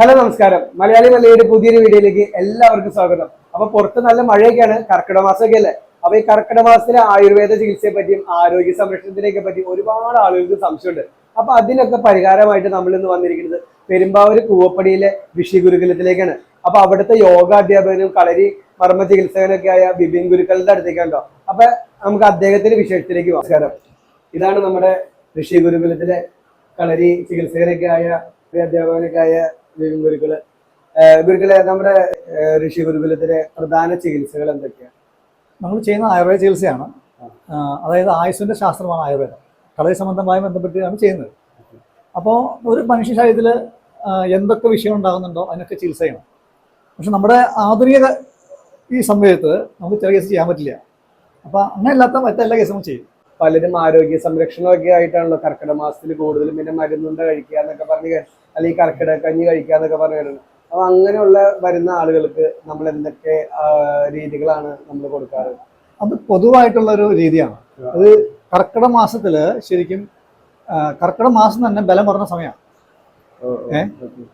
Hello നമസ്കാരം. മലയാളി മലയുടെ പുതിയൊരു വീഡിയോയിലേക്ക് എല്ലാവർക്കും സ്വാഗതം. അപ്പൊ പുറത്ത് നല്ല മഴയൊക്കെയാണ് കർക്കിടക മാസമൊക്കെ അല്ലേ? അപ്പൊ ഈ കർക്കിടക മാസത്തിലെ ആയുർവേദ ചികിത്സയെ പറ്റിയും ആരോഗ്യ സംരക്ഷണത്തിനെയൊക്കെ പറ്റിയും ഒരുപാട് ആളുകൾക്ക് സംശയമുണ്ട്. അപ്പൊ അതിനൊക്കെ പരിഹാരമായിട്ട് നമ്മൾ ഇന്ന് വന്നിരിക്കുന്നത് പെരുമ്പാവൂര് കൂവപ്പടിയിലെ ഋഷി ഗുരുകുലത്തിലേക്കാണ് അപ്പൊ അവിടുത്തെ യോഗ അധ്യാപകനും കളരി മർമ്മ ചികിത്സകനൊക്കെ ആയ ബിബിൻ ഗുരുക്കളുടെ അടുത്തേക്കാണല്ലോ അപ്പൊ നമുക്ക് അദ്ദേഹത്തിന്റെ വിശേഷത്തിലേക്ക്. നമസ്കാരം. ഇതാണ് നമ്മുടെ ഋഷി ഗുരുകുലത്തിലെ കളരി ചികിത്സകനൊക്കെ ആയ അധ്യാപകനൊക്കെ ആയ ഗുരുക്കൾ. ഗുരുക്കളെ നമ്മുടെ ഋഷി ഗുരുകുലത്തിലെ പ്രധാന ചികിത്സകൾ എന്തൊക്കെയാണ് നമ്മൾ ചെയ്യുന്ന ആയുർവേദ ചികിത്സയാണ്. അതായത് ആയുസിന്റെ ശാസ്ത്രമാണ് ആയുർവേദം. കളരി സംബന്ധമായി ബന്ധപ്പെട്ടാണ് ചെയ്യുന്നത്. അപ്പോൾ ഒരു മനുഷ്യ ശരീരത്തിൽ എന്തൊക്കെ വിഷയം ഉണ്ടാകുന്നുണ്ടോ അതിനൊക്കെ ചികിത്സ ചെയ്യണം. പക്ഷെ നമ്മുടെ ആധുനിക ഈ സമയത്ത് നമുക്ക് ചില കേസ് ചെയ്യാൻ പറ്റില്ല. അപ്പോൾ അങ്ങനെയല്ലാത്ത മറ്റെല്ലാ കേസും ചെയ്യും. പലരും ആരോഗ്യ സംരക്ഷണമൊക്കെ ആയിട്ടാണല്ലോ കർക്കിടക മാസത്തിൽ കൂടുതലും പിന്നെ മരുന്നുണ്ട് കഴിക്കുക എന്നൊക്കെ പറഞ്ഞ് അല്ലെങ്കിൽ കർക്കിടക കഞ്ഞി കഴിക്കുക എന്നൊക്കെ കേട്ടിട്ടുണ്ട് അപ്പൊ അങ്ങനെയുള്ള വരുന്ന ആളുകൾക്ക് നമ്മൾ എന്തൊക്കെ രീതികളാണ് നമ്മൾ കൊടുക്കാറ്? അത് പൊതുവായിട്ടുള്ള ഒരു രീതിയാണ്. അത് കർക്കിടക മാസത്തിൽ ശരിക്കും കർക്കിട കർക്കിടക മാസം തന്നെ ബലം കുറഞ്ഞ സമയമാണ് ഏ?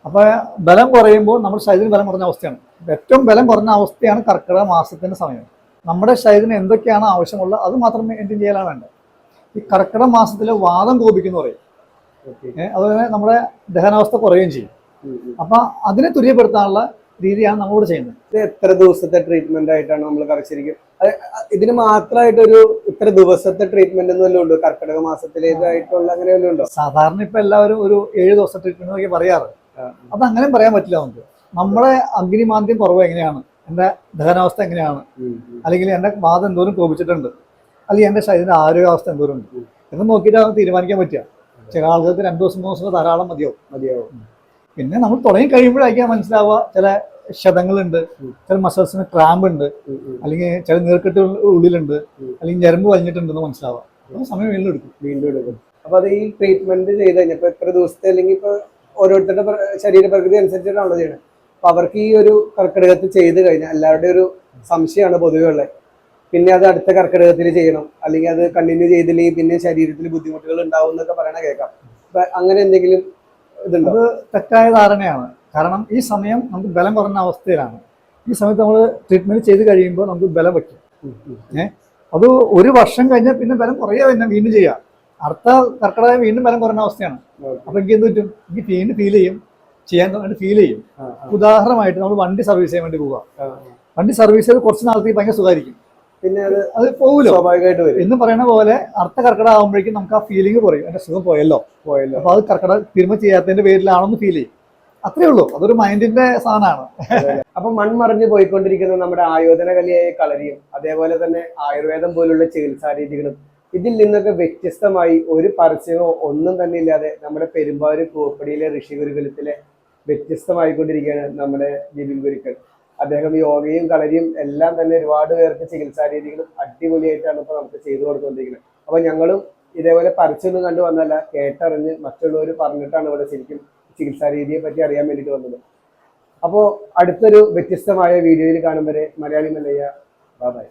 അപ്പോൾ ബലം കുറയുമ്പോൾ നമ്മുടെ ശരീരത്തിന് ബലം കുറഞ്ഞ അവസ്ഥയാണ്. ഏറ്റവും ബലം കുറഞ്ഞ അവസ്ഥയാണ് കർക്കിടക മാസത്തിന്റെ സമയം. നമ്മുടെ ശരീരത്തിന് എന്തൊക്കെയാണ് ആവശ്യമുള്ളത് അത് മാത്രമേ മെയിന്റെയിൻ ചെയ്യാനാണ് വേണ്ടത്. ഈ കർക്കിടക മാസത്തിൽ വാദം കോപിക്കുന്നു പറയും. ഓക്കെ തന്നെ അതുപോലെ നമ്മുടെ ദഹനാവസ്ഥ കുറയുകയും ചെയ്യും. അപ്പൊ അതിനെ തുര്യപ്പെടുത്താനുള്ള രീതിയാണ് നമ്മളോട് ചെയ്യുന്നത്. ഇത് എത്ര ദിവസത്തെ ട്രീറ്റ്മെന്റ് ആയിട്ടാണ് നമ്മൾ അത് ഇതിന് മാത്രമായിട്ട് ഒരു ഇത്ര ദിവസത്തെ ട്രീറ്റ്മെന്റ് എന്നല്ലേ ഉള്ളൂ കർക്കിടക മാസത്തിലേതായിട്ടുള്ള അങ്ങനെ വല്ലതും ഉണ്ടോ? സാധാരണ ഇപ്പൊ എല്ലാവരും ഒരു ഏഴ് ദിവസത്തെ ട്രീറ്റ്മെന്റ് നോക്കി പറയാറ്. അത് അങ്ങനെ പറയാൻ പറ്റില്ല നമുക്ക്. നമ്മുടെ അഗ്നിമാന്ദ്യം കുറവ് എങ്ങനെയാണ്? എന്റെ ദഹനാവസ്ഥ എങ്ങനെയാണ്? അല്ലെങ്കിൽ എന്റെ വാദം എന്തോരം കോപിച്ചിട്ടുണ്ട്? അല്ലെങ്കിൽ എന്റെ ശരീരത്തിന്റെ ആരോഗ്യാവസ്ഥ എന്തോരം ഉണ്ട്? എന്ന് നോക്കിയിട്ട് തീരുമാനിക്കാൻ പറ്റുക. ചില ആളുകൾക്ക് രണ്ട് ദിവസം മൂന്ന് ദിവസം ധാരാളം മതിയാവും. മതിയാവും. പിന്നെ നമ്മൾ തുടങ്ങി കഴിയുമ്പോഴായിരിക്കും മനസ്സിലാവുക ചില ക്ഷതങ്ങളുണ്ട് ചില മസിൽസിന് ക്രാമ്പ് ഉണ്ട്. അല്ലെങ്കിൽ ചില നീർക്കെട്ട് ഉള്ളിലുണ്ട് അല്ലെങ്കിൽ ഞരമ്പ് വലിഞ്ഞിട്ടുണ്ടെന്ന് മനസ്സിലാവുക. അപ്പോൾ സമയം വീണ്ടും എടുക്കും. വീണ്ടും എടുക്കും. അപ്പൊ അത് ഈ ട്രീറ്റ്മെന്റ് ചെയ്ത് കഴിഞ്ഞപ്പോ എത്ര ദിവസത്തെ അല്ലെങ്കിൽ ഇപ്പൊ ഓരോരുത്തരുടെ പ്ര- ശരീരപ്രകൃതി അനുസരിച്ചിട്ടാണല്ലോ ചെയ്യണത് അപ്പൊ അവർക്ക് ഈ ഒരു കർക്കിടകത്ത് ചെയ്ത് കഴിഞ്ഞാൽ എല്ലാവരുടെയും ഒരു സംശയമാണ് പൊതുവെ ഉള്ളത്. പിന്നെ അത് അടുത്ത കർക്കിടകത്തിൽ ചെയ്യണം. അല്ലെങ്കിൽ അത് കണ്ടിന്യൂ ചെയ്തില്ലെങ്കിൽ പിന്നെ ശരീരത്തിൽ ബുദ്ധിമുട്ടുകൾ ഉണ്ടാവും എന്നൊക്കെ പറയണ കേൾക്കാം. അങ്ങനെ എന്തെങ്കിലും ഇതുണ്ടോ? തെറ്റായ ധാരണയാണ്. കാരണം ഈ സമയം നമുക്ക് ബലം കുറഞ്ഞ അവസ്ഥയിലാണ്. ഈ സമയത്ത് നമ്മൾ ട്രീറ്റ്മെന്റ് ചെയ്ത് കഴിയുമ്പോൾ നമുക്ക് ബലം വയ്ക്കും. അത് ഒരു വർഷം കഴിഞ്ഞാൽ പിന്നെ ബലം കുറയുക തന്നെ വീണ്ടും ചെയ്യാം. അടുത്ത കർക്കിടക വീണ്ടും ബലം കുറഞ്ഞ അവസ്ഥയാണ്. അപ്പൊ എനിക്ക് എന്ത് പറ്റും? എനിക്ക് വീണ്ടും ഫീൽ ചെയ്യും. ചെയ്യാൻ തന്നെ ഫീൽ ചെയ്യും. ഉദാഹരണമായിട്ട് നമ്മൾ വണ്ടി സർവീസ് ചെയ്യാൻ വേണ്ടി പോവുക വണ്ടി സർവീസ് ചെയ്ത് കുറച്ച് നാളത്തേക്ക് ഭയങ്കര സുഖമായിരിക്കും. പിന്നെ അത് അത് പോകില്ല സ്വാഭാവികമായിട്ട് വരും. എന്നും പറയുന്ന പോലെ അർത്ഥ കർക്കിടക ആകുമ്പോഴേക്കും നമുക്ക് ആ ഫീലിംഗ് കുറയും. എന്റെ സുഖം പോയല്ലോ. പോയല്ലോ. അപ്പൊ അത് കർക്കിടക തിരുമ ചെയ്യാത്തതിന്റെ പേരിലാണെന്ന് ഫീൽ ചെയ്യും. അത്രേ ഉള്ളൂ. അതൊരു മൈൻഡിന്റെ സാധനമാണ്. അപ്പൊ മൺമറിഞ്ഞ് പോയിക്കൊണ്ടിരിക്കുന്ന നമ്മുടെ ആയോധന കലയായ കളരിയും അതേപോലെ തന്നെ ആയുർവേദം പോലുള്ള ചികിത്സാ രീതികളും ഇതിൽ നിന്നൊക്കെ വ്യത്യസ്തമായി ഒരു പരസ്യമോ ഒന്നും തന്നെ ഇല്ലാതെ നമ്മുടെ പെരുമ്പാവൂർ കൂപ്പടിയിലെ ഋഷി ഗുരുകുലത്തിലെ വ്യത്യസ്തമായിക്കൊണ്ടിരിക്കുകയാണ് നമ്മുടെ ജിബിൻ ഗുരുക്കൾ. അദ്ദേഹം യോഗയും കളരിയും എല്ലാം തന്നെ ഒരുപാട് പേർക്ക് ചികിത്സാ രീതികളും അടിപൊളിയായിട്ടാണ് ഇപ്പൊ നമുക്ക് ചെയ്തു കൊടുത്തുകൊണ്ടിരിക്കുന്നത് അപ്പൊ ഞങ്ങളും ഇതേപോലെ പറിച്ചൊന്നും കണ്ടു വന്നല്ല കേട്ടറിഞ്ഞ് മറ്റുള്ളവർ പറഞ്ഞിട്ടാണ് ഇവിടെ ശരിക്കും ചികിത്സാ രീതിയെ പറ്റി അറിയാൻ വേണ്ടിയിട്ട് വന്നത്. അപ്പോൾ അടുത്തൊരു വ്യത്യസ്തമായ വീഡിയോയിൽ കാണും വരെ മലയാളി മല്ലയ്യ. ബൈ